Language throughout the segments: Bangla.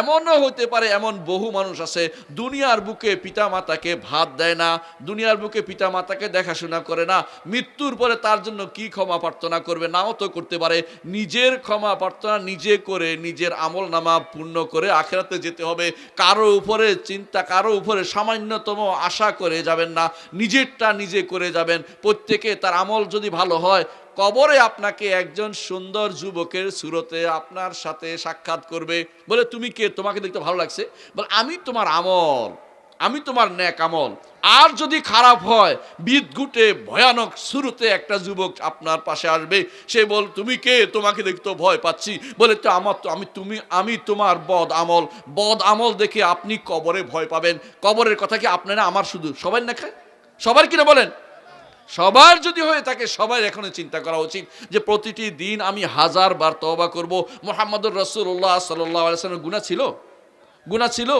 এমনও হতে পারে এমন বহু মানুষ আছে, দুনিয়ার বুকে পিতা মাতাকে ভাত দেয় না, দুনিয়ার বুকে পিতা মাতাকে দেখাশোনা করে না, মৃত্যুর পরে তার জন্য কি ক্ষমা প্রার্থনা করবে নাও তো করতে পারে। নিজের ক্ষমা প্রার্থনা নিজে করে, নিজের আমল নামা পূর্ণ করে আখেরাতে যেতে হবে। কারও উপরে চিন্তা, কারও উপরে সামান্যতম আশা করে যাবেন না, নিজেরটা নিজে করে যাবেন। প্রত্যেকে তার আমল যদি ভালো হয় কবরে আপনাকে একজন সুন্দর যুবকের সুরতে আপনার সাথে সাক্ষাৎ করবে। বলে, তুমি কে? তোমাকে দেখতে ভালো লাগছে? বলে, আমি তোমার আমল, আমি তোমার ন্যাক আমল। আর যদি খারাপ হয়, বিদঘুটে ভয়ানক শুরুতে একটা যুবক আপনার পাশে আসবে। সে বল, তুমি কে? তোমাকে দেখতে ভয় পাচ্ছি। বলে, তো আমার তো, আমি, তুমি, আমি তোমার বদ আমল। বদ আমল দেখে আপনি কবরে ভয় পাবেন। কবরের কথা কি আপনারা আমার শুধু সবাই না খায়? সবার কিনা বলেন? সবার যদি হয়ে থাকে সবাই এখন চিন্তা করা উচিত যে প্রতিটি দিন আমি হাজার বার তবা করব। মোহাম্মদুর রসুল্লাহ সাল্লাহ আলসালামের গুণা ছিল? গুণা ছিল?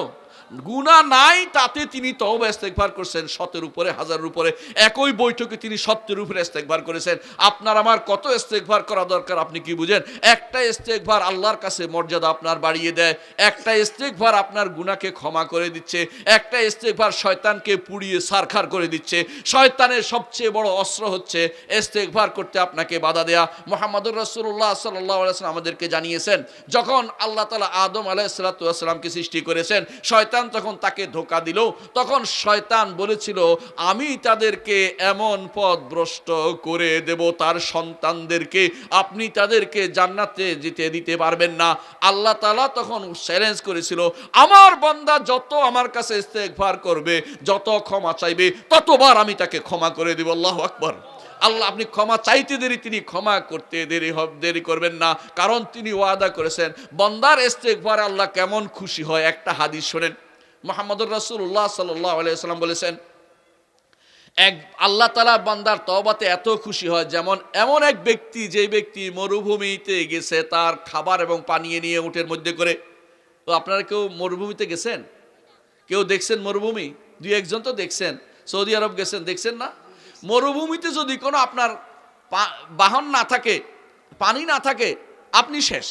গুণা নাই, তাতে তিনি তওবা ইস্তেগফার করছেন শতের উপরে, হাজারের উপরে। একই বৈঠকে তিনি সত্যের উপরে ইস্তেগফার করেছেন। আপনার আমার কত ইস্তেগফার করা দরকার, আপনি কি বুঝেন? একটা ইস্তেগফার আল্লাহর কাছে মর্যাদা আপনার বাড়িয়ে দেয়। একটা ইস্তেগফার আপনার গুনাহকে ক্ষমা করে দিচ্ছে। একটা ইস্তেগফার শয়তানকে পুড়িয়ে সারখার করে দিচ্ছে। শয়তানের সবচেয়ে বড় অস্ত্র হচ্ছে ইস্তেগফার করতে আপনাকে বাধা দেয়া। মোহাম্মদুর রসুল্লাহ সাল্লাহ আলাইসাল্লাম আমাদেরকে জানিয়েছেন, যখন আল্লাহ তালা আদম আলাহ আলাইসালাতামকে সৃষ্টি করেছেন, শয়তান তখন তাকে ধোকা দিল, তখন শয়তান বলেছিল, আমি তাদেরকে এমন পথ ভ্রষ্ট করে দেব, তার সন্তানদেরকে। আপনি তাদেরকে জান্নাতে যেতে দিতে পারবেন না। আল্লাহ তালা তখন চ্যালেঞ্জ করেছিল, আমার বান্দা যত আমার কাছে ইস্তেগফার করবে, যত ক্ষমা চাইবে, ততবার আমি তাকে ক্ষমা করে দেব। আল্লাহ আকবর। আল্লাহ, আপনি ক্ষমা চাইতে দেরি, তিনি ক্ষমা করতে দেরি দেরি করবেন না। কারণ তিনি ওয়াদা করেছেন, বন্দার ইস্তেগফার আল্লাহ কেমন খুশি হয়? একটা হাদিস শোনেন। মোহাম্মদুর রসুল্লাহ সাল্লাম বলেছেন, এক, আল্লাহ তালা বান্দার তবাতে এত খুশি হয় যেমন এমন এক ব্যক্তি যে ব্যক্তি মরুভূমিতে গেছে, তার খাবার এবং পানীয় নিয়ে উঠের মধ্যে করে। তো আপনারা কেউ মরুভূমিতে গেছেন? কেউ দেখছেন মরুভূমি? দুই একজন তো দেখছেন। সৌদি আরব গেছেন, দেখছেন না? মরুভূমিতে যদি কোনো আপনার বাহন না থাকে, পানি না থাকে, আপনি শেষ।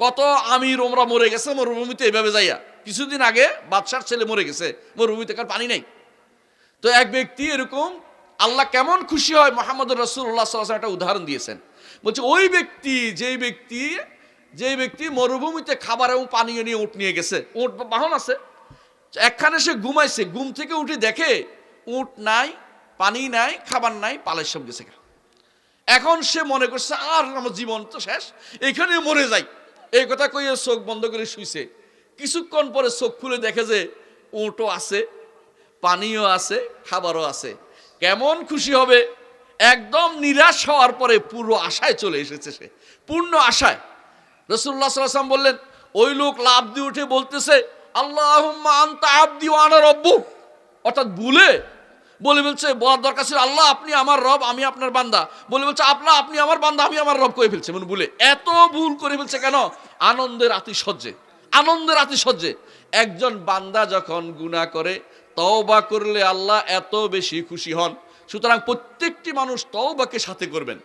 কত আমির ওমরা মরে গেছে মরুভূমিতে এইভাবে যাইয়া। কিছুদিন আগে বাদশার ছেলে মরে গেছে মরুভূমিতে কার পানি নেই। তো এক ব্যক্তি এরকম, আল্লাহ কেমন খুশি হয় মোহাম্মদ রসুল্লাহ সাল্লাম একটা উদাহরণ দিয়েছেন। বলছে, ওই ব্যক্তি, যেই ব্যক্তি যেই ব্যক্তি মরুভূমিতে খাবার এবং পানীয় নিয়ে উঠ নিয়ে গেছে বা বাহন আছে, একখানে সে ঘুমাইছে, ঘুম থেকে উঠে দেখে উঠ নাই, পানি নাই, খাবার নাই, পালের সব গেছে এখন সে মনে করছে, আর আমার জীবন তো শেষ এখানে মরে যাই। এই কথা কইয়ে চোখ বন্ধ করে শুইছে। কিছুক্ষণ পরে চোখ খুলে দেখে যে উঁটও আছে পানিও আছে, খাবারও আছে। কেমন খুশি হবে? একদম নিরাশ হওয়ার পরে পুরো আশায় চলে এসেছে সে। পূর্ণ আশায়। রসুল্লাহ সাল্লাম বললেন, ওই লোক লাভ দিয়ে উঠে বলতেছে আল্লাহ আন্তা আব্দি ওয়ানা রব্বু অর্থাৎ ভুলে বলে বলছে, বলার দরকার ছিল, আল্লাহ, আপনি আমার রব, আমি আপনার বান্দা। বলে বলছে আপনার আপনি আমার বান্দা, আমি আমার রব করে ফেলছে। মানে ভুলে। এত ভুল করে ফেলছে কেন? আনন্দের আতিশয্যে। আনন্দের আতিশয্যে। একজন বান্দা যখন গুণা করে, তওবা করলে আল্লাহ এত বেশি খুশি হন। সুতরাং প্রত্যেকটি মানুষ তওবাকে সাথে করবেন।